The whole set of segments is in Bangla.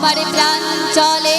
আমার প্রাণ চলে।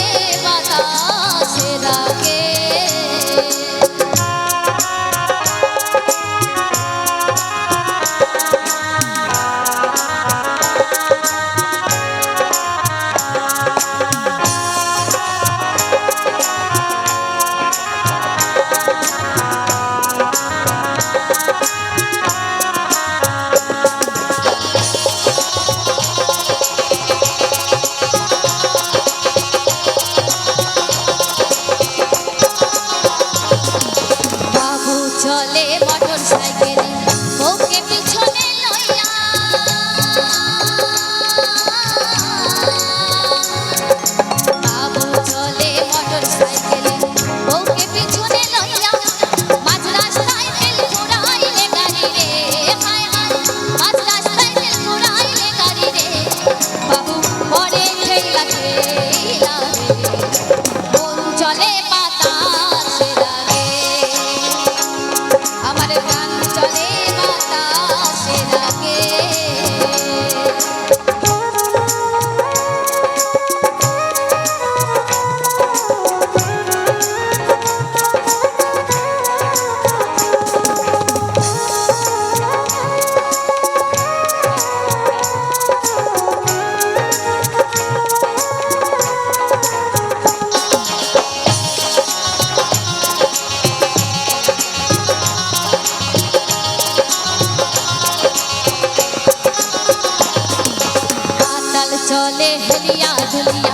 চলে হেলিয়া ঝুলিয়া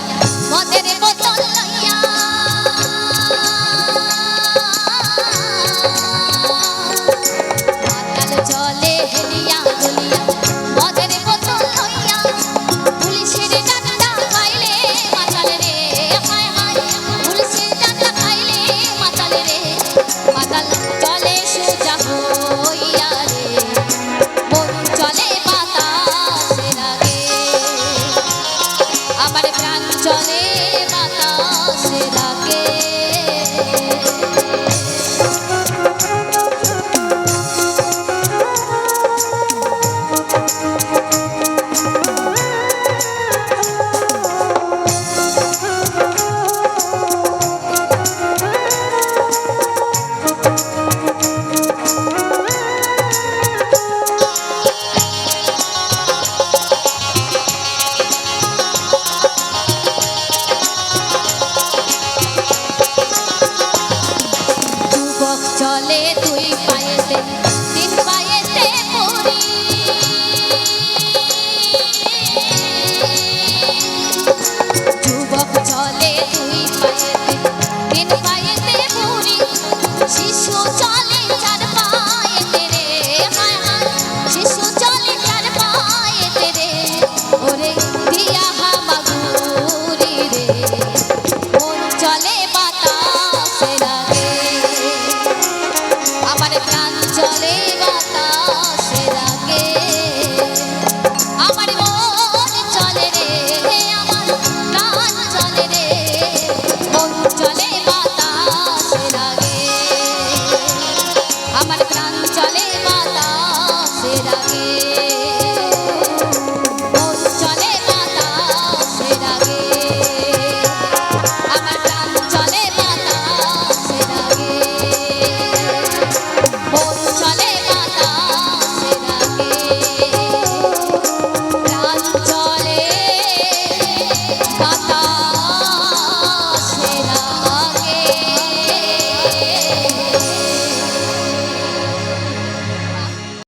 মদের বোতল লইয়া। মাতাল চলে হেলিয়া ঝুলিয়া মদের বোতল লইয়া। পুলিশের